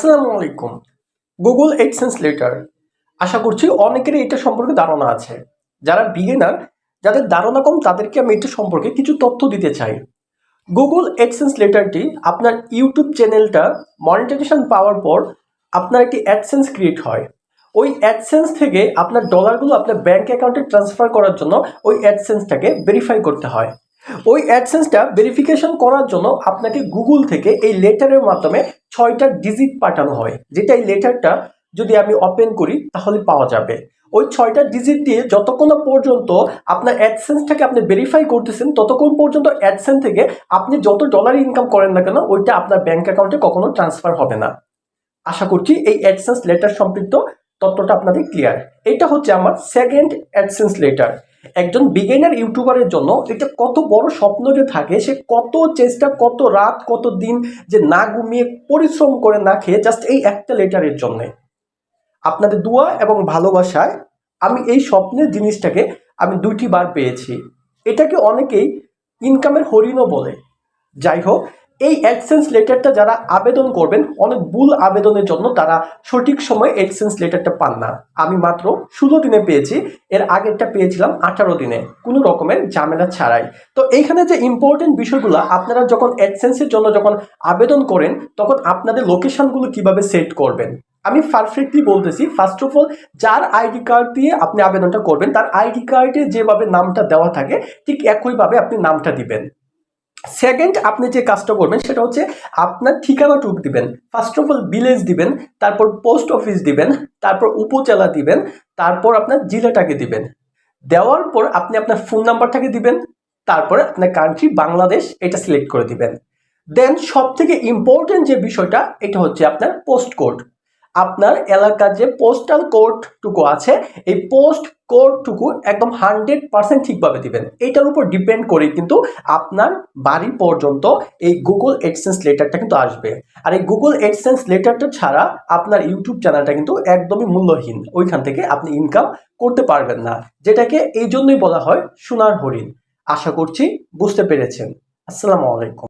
আসসালামু আলাইকুম। Google AdSense letter আশা করছি অনেকেরই এটা সম্পর্কে ধারণা আছে। যারা বিগিনার যাদের ধারণা কম, তাদেরকে আমি এটা সম্পর্কে কিছু তথ্য দিতে চাই। গুগল এডসেন্স লেটারটি আপনার ইউটিউব চ্যানেলটা মনিটাইজেশন পাওয়ার পর আপনার একটি অ্যাডসেন্স ক্রিয়েট হয়। ওই অ্যাডসেন্স থেকে আপনার ডলারগুলো আপনার ব্যাংক অ্যাকাউন্টে ট্রান্সফার করার জন্য ওই অ্যাডসেন্সটাকে ভেরিফাই করতে হয়। ওই অ্যাডসেন্সটা ভেরিফিকেশন করার জন্য আপনাকে গুগল থেকে এই লেটারের মাধ্যমে ছয়টা ডিজিট পাঠানো হয়। যেটা এই লেটারটা যদি আমি ওপেন করি, তাহলে পাওয়া যাবে। ওই ছয়টা ডিজিট দিয়ে যতক্ষণ পর্যন্ত আপনার অ্যাডসেন্সটাকে আপনি ভেরিফাই করতেছেন, ততক্ষণ পর্যন্ত অ্যাডসেন্স থেকে আপনি যত ডলার ইনকাম করেন না কেন, ওইটা আপনার ব্যাংক অ্যাকাউন্টে কখনো ট্রান্সফার হবে না। আশা করছি এই অ্যাডসেন্স লেটার সম্পৃক্ত তথ্যটা আপনাদের ক্লিয়ার এটা হচ্ছে আমার সেকেন্ড অ্যাডসেন্স লেটার একজন বিগিনার ইউটিউবারের জন্য এটা কত বড় স্বপ্ন যে থাকে, সে কত চেষ্টা, কত রাত, কত দিন যে না ঘুমিয়ে পরিশ্রম করে না খেয়ে জাস্ট এই একটা লেটারের জন্যে। আপনাদের দোয়া এবং ভালোবাসায় আমি এই স্বপ্নের জিনিসটাকে আমি দুইটি বার পেয়েছি। এটাকে অনেকেই ইনকামের হরিণও বলে। যাই হোক এই অ্যাডসেন্স লেটারটা যারা আবেদন করবেন, অনেক ভুল আবেদনের জন্য তারা সঠিক সময় অ্যাডসেন্স লেটারটা পান না। আমি মাত্র ষোলো দিনে পেয়েছি, এর আগেরটা পেয়েছিলাম আঠারো দিনে। কোনো রকমের ঝামেলা ছাড়াই। তো এইখানে যে ইম্পর্টেন্ট বিষয়গুলো, আপনারা যখন অ্যাডসেন্সের জন্য যখন আবেদন করেন, তখন আপনাদের লোকেশনগুলো কীভাবে সেট করবেন? আমি পারফেক্টলি বলতেছি ফার্স্ট অফ অল যার আইডি কার্ড দিয়ে আপনি আবেদনটা করবেন, তার আইডি কার্ডে যেভাবে নামটা দেওয়া থাকে, ঠিক একইভাবে আপনি নামটা দিবেন। সেকেন্ড আপনি যে কাজটা করবেন, সেটা হচ্ছে আপনার ঠিকানা ঠিকানাটুক দিবেন। ফার্স্ট অফ অল ভিলেজ দিবেন, তারপর পোস্ট অফিস দিবেন, তারপর উপজেলা দিবেন, তারপর আপনার জেলাটাকে দিবেন। দেওয়ার পর আপনি আপনার ফোন নাম্বারটাকে দিবেন, তারপরে আপনার কান্ট্রি বাংলাদেশ, এটা সিলেক্ট করে দিবেন। দেন সব থেকে ইম্পর্টেন্ট যে বিষয়টা, এটা হচ্ছে আপনার পোস্ট কোড আপনার এলাকার যে পোস্টাল কোডটুকু আছে, এই পোস্ট কোডটুকু একদম হান্ড্রেড পার্সেন্ট ঠিকভাবে দিবেন। এটার উপর ডিপেন্ড করে কিন্তু আপনার বাড়ি পর্যন্ত এই গুগল এডসেন্স লেটারটা কিন্তু আসবে। আর এই গুগল এডসেন্স লেটারটা ছাড়া আপনার ইউটিউব চ্যানেলটা কিন্তু একদমই মূল্যহীন। ওইখান থেকে আপনি ইনকাম করতে পারবেন না। যেটাকে এই জন্যই বলা হয় সোনার হরিণ। আশা করছি বুঝতে পেরেছেন। আসসালামু আলাইকুম।